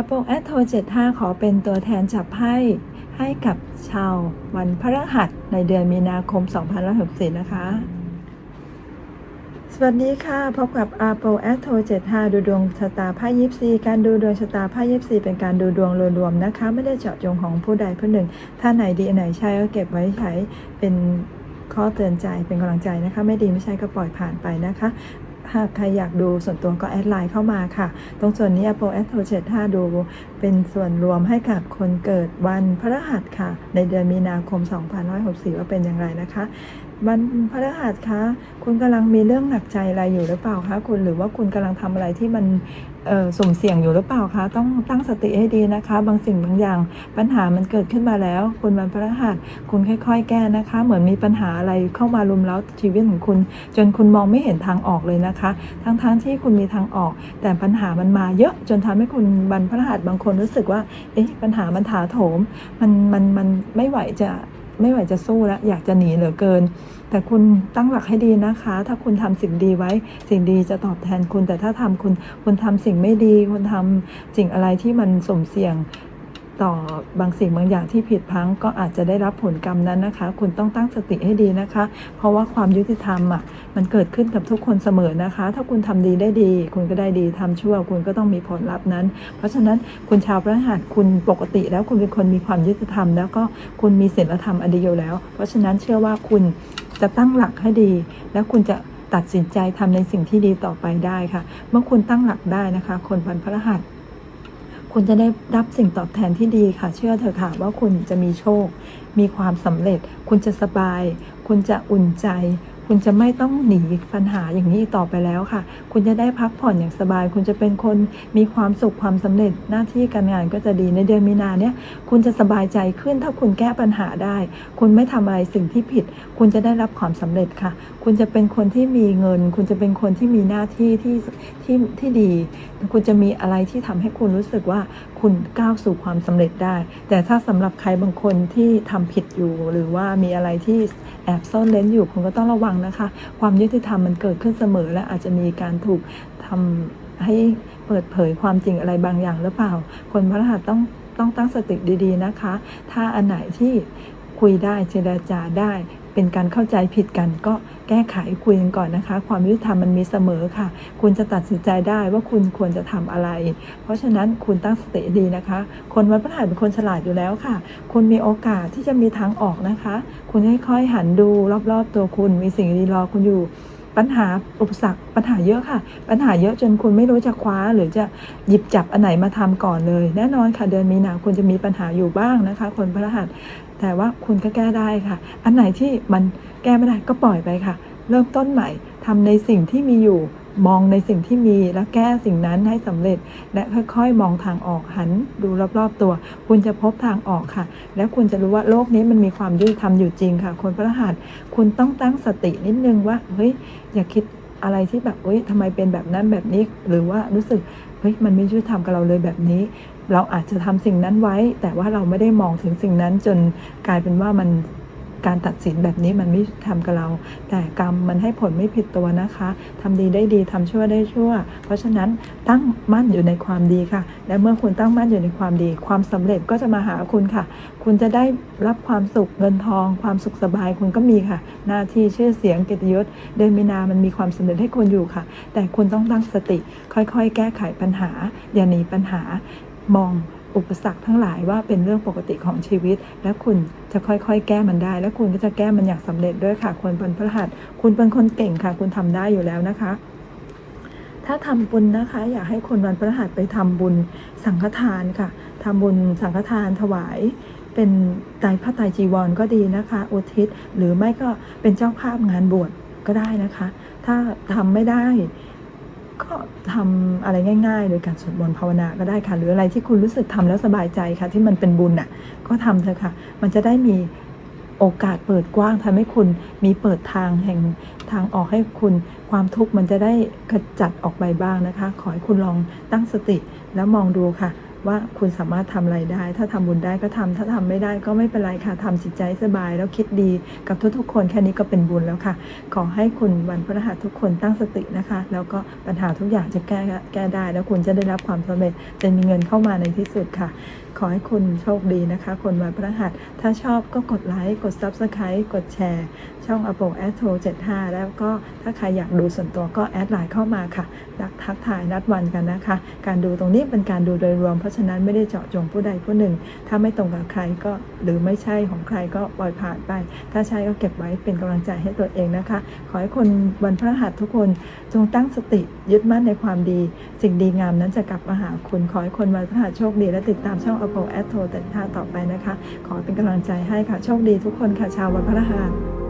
Apple a d โทร75 ขอเป็นตัวแทนจับไพ่ให้กับชาววันพฤหัสในเดือนมีนาคม2564 นะคะ สวัสดีค่ะ พบกับ Apple a d โทร75 ดูดวงชะตาไพ่ยิปซี การดูดวงชะตาไพ่ยิปซี เป็นการดูดวงรวมๆนะคะ ไม่ได้เจาะจงของผู้ใดผู้หนึ่ง ถ้าไหนดีอันไหนใช่ก็เก็บไว้ใช้เป็นข้อเตือนใจเป็นกำลังใจนะคะ ไม่ดีไม่ใช่ก็ปล่อยผ่านไปนะคะ หากใครอยากดูส่วนตัวก็แอดไลน์เข้ามาค่ะ ตรงส่วนนี้ Apple a d โทร75ดู เป็นส่วนรวมให้กับคนเกิดวันพฤหัสค่ะ ในเดือนมีนาคม 2564 ว่าเป็นอย่างไรนะคะวันพฤหัสคะคุณกำลังมีเรื่องหนักใจอะไรอยู่หรือเปล่าคะคุณหรือว่าคุณกำลังทำอะไรที่มันเออสุ่มเสี่ยงอยู่หรือเปล่าคะต้องตั้งสติให้ดีนะคะ บางสิ่งบางอย่าง ปัญหามันเกิดขึ้นมาแล้ว คุณวันพฤหัสคุณค่อย ๆ แก้นะคะ เหมือนมีปัญหาอะไรเข้ามารุมเร้าชีวิตของคุณ จนคุณมองไม่เห็นทางออกเลยนะคะ ทั้งๆที่คุณมีทางออก แต่ปัญหามันมาเยอะจนทำให้คุณวันพฤหัสบางคนรู้สึกว่าเอ๊ะปัญหามันถาโถมมันมันมันไม่ไหวจะ ไม่ไหวจะสู้แล้ว อยากจะหนีเหลือเกิน แต่คุณตั้งหลักให้ดีนะคะ ถ้าคุณทำสิ่งดีไว้ สิ่งดีจะตอบแทนคุณ แต่ถ้าทำคุณ คุณทำสิ่งไม่ดี คุณทำสิ่งอะไรที่มันสมเสี่ยง ต่อบางสิ่งบางอย่างที่ผิดพังก็อาจจะได้รับผลกรรมนั้นนะคะ คุณต้องตั้งสติให้ดีนะคะ เพราะว่าความยุติธรรมอะมันเกิดขึ้นกับทุกคนเสมอนะคะ ถ้าคุณทำดีได้ดี คุณก็ได้ดีทำชั่ว คุณก็ต้องมีผลลัพธ์นั้น เพราะฉะนั้นคุณชาวพระหัสคุณปกติแล้วคุณเป็นคนมีความยุติธรรม แล้วก็คุณมีศีลธรรมอันดีอยู่แล้ว เพราะฉะนั้นเชื่อว่าคุณจะตั้งหลักให้ดี แล้วคุณจะตัดสินใจทำในสิ่งที่ดีต่อไปได้ค่ะ เมื่อคุณตั้งหลักได้นะคะ คนวันพระหัส คุณจะได้รับสิ่งตอบแทนที่ดีค่ะ เชื่อเถอะค่ะ ว่าคุณจะมีโชค มีความสำเร็จ คุณจะสบาย คุณจะอุ่นใจ คุณจะไม่ต้องหนีปัญหาอย่างนี้ต่อไปแล้วค่ะ คุณจะได้พักผ่อนอย่างสบาย คุณจะเป็นคนมีความสุขความสำเร็จหน้าที่การงานก็จะดีในเดือนมีนาเนี่ยคุณจะสบายใจขึ้นถ้าคุณแก้ปัญหาได้ คุณไม่ทำอะไรสิ่งที่ผิด คุณจะได้รับความสำเร็จค่ะ คุณจะเป็นคนที่มีเงิน คุณจะเป็นคนที่มีหน้าที่ที่ที่ที่ดี คุณจะมีอะไรที่ทำให้คุณรู้สึกว่าคุณก้าวสู่ความสำเร็จได้ แต่ถ้าสำหรับใครบางคนที่ทำผิดอยู่ หรือว่ามีอะไรที่แอบซ่อนเล้นอยู่คุณก็ต้องระวังนะคะ ความยุติธรรมมันเกิดขึ้นเสมอและอาจจะมีการถูกทำให้เปิดเผยความจริงอะไรบางอย่างหรือเปล่า คนพระรหัสต้องต้องตั้งสติดีๆนะคะ ถ้าอันไหนที่คุยได้เจรจาได้ เป็นการเข้าใจผิดกัน ก็แก้ไขคุยกันก่อนนะคะ ความยุติธรรมมันมีเสมอค่ะ คุณจะตัดสินใจได้ว่าคุณควรจะทำอะไร เพราะฉะนั้นคุณตั้งสติดีนะคะ คนวันพฤหัสเป็นคนฉลาดอยู่แล้วค่ะ คุณมีโอกาสที่จะมีทางออกนะคะ คุณค่อยๆหันดูรอบๆตัวคุณมีสิ่งดีรอคุณอยู่ปัญหาอุปสรรคปัญหาเยอะค่ะ ปัญหาเยอะจนคุณไม่รู้จะคว้า หรือจะหยิบจับอันไหนมาทำก่อนเลย แน่นอนค่ะเดือนมีนาคุณจะมีปัญหาอยู่บ้างนะคะ คนพฤหัส แต่ว่าคุณก็แก้ได้ค่ะ อันไหนที่มันแก้ไม่ได้ก็ปล่อยไปค่ะ เริ่มต้นใหม่ทำในสิ่งที่มีอยู่มองในสิ่งที่มีแล้วแก้สิ่งนั้นให้สำเร็จ และค่อยๆ มองทางออกหันดูรอบๆตัว คุณจะพบทางออกค่ะ แล้วคุณจะรู้ว่าโลกนี้มันมีความยุติธรรมอยู่จริงค่ะ คนพระรหัสคุณต้องตั้งสตินิดนึงว่าเฮ้ยอย่าคิดอะไรที่แบบเฮ้ยทำไมเป็นแบบนั้นแบบนี้ หรือว่ารู้สึกเฮ้ยมันไม่ยุติธรรมกับเราเลยแบบนี้ เราอาจจะทำสิ่งนั้นไว้ แต่ว่าเราไม่ได้มองถึงสิ่งนั้นจนกลายเป็นว่ามันการตัดสินแบบนี้มันไม่ทำกับเรา แต่กรรมมันให้ผลไม่ผิดตัวนะคะทำดีได้ดีทำชั่วได้ชั่ว เพราะฉะนั้นตั้งมั่นอยู่ในความดีค่ะ และเมื่อคุณตั้งมั่นอยู่ในความดี ความสำเร็จก็จะมาหาคุณค่ะ คุณจะได้รับความสุขเงินทอง ความสุขสบายคุณก็มีค่ะ หน้าที่ชื่อเสียงเกียรติยศเดือนมีนามันมีความสำเร็จให้คุณอยู่ค่ะ แต่คุณต้องตั้งสติ ค่อยๆ แก้ไขปัญหา อย่าหนีปัญหา มองอุปสรรคทั้งหลายว่าเป็นเรื่องปกติของชีวิต และคุณจะค่อยๆ แก้มันได้ และคุณก็จะแก้มันอย่างสำเร็จด้วยค่ะคนเป็นพระหัสคุณเป็นคนเก่งค่ะ คุณทำได้อยู่แล้วนะคะ ถ้าทำบุญนะคะ อยากให้คนวันพฤหัสไปทำบุญสังฆทานค่ะทำบุญสังฆทานถวายเป็นไตรพระไตรจีวรก็ดีนะคะ อุทิศหรือไม่ก็เป็นเจ้าภาพงานบวชก็ได้นะคะ ถ้าทำไม่ได้ ก็ทำอะไรง่าย ๆ โดยการสวดมนต์ภาวนาก็ได้ค่ะ หรืออะไรที่คุณรู้สึกทำแล้วสบายใจค่ะ ที่มันเป็นบุญอะ ก็ทำเถอะค่ะ มันจะได้มีโอกาสเปิดกว้างทำให้คุณมีเปิดทางแห่งทางออกให้คุณความทุกข์มันจะได้กระจัดออกไปบ้างนะคะ ขอให้คุณลองตั้งสติแล้วมองดูค่ะ ว่าคุณสามารถทำอะไรได้ ถ้าทำบุญได้ก็ทำถ้าทำไม่ได้ก็ไม่เป็นไรค่ะทำจิตใจสบายแล้วคิดดีกับทุกๆ คนแค่นี้ก็เป็นบุญแล้วค่ะ ขอให้คุณวันพฤหัสทุกคนตั้งสตินะคะ แล้วก็ปัญหาทุกอย่างจะแก้แก้ได้ แล้วคุณจะได้รับความสำเร็จจะมีเงินเข้ามาในที่สุดค่ะ ขอให้คุณโชคดีนะคะ คนวันพฤหัส ถ้าชอบก็กดไลค์ กด Subscribe กดแชร์ ช่อง a p o a s t r o 75 แล้วก็ถ้าใครอยากดูส่วนตัวก็แอดไลน์เข้ามาค่ะนักทักทายนัดวันกันนะคะ การดูตรงนี้เป็นการดูโดยรวม เพราะฉะนั้นไม่ได้เจาะจงผู้ใดผู้หนึ่ง ถ้าไม่ตรงกับใครก็หรือไม่ใช่ของใครก็ปล่อยผ่านไป ถ้าใช่ก็เก็บไว้เป็นกำลังใจให้ตัวเองนะคะ ขอให้คนวันพฤหัสทุกคนจงตั้งสติยึดมั่นในความดี สิ่งดีงามนั้นจะกลับมาหาคุณขอให้คนวันพฤหัสโชคดีและติดตามช่อง a p o a s t r o 75ต่อไปนะคะ ขอเป็นกำลังใจให้ค่ะ โชคดีทุกคนค่ะ ชาววันพฤหัส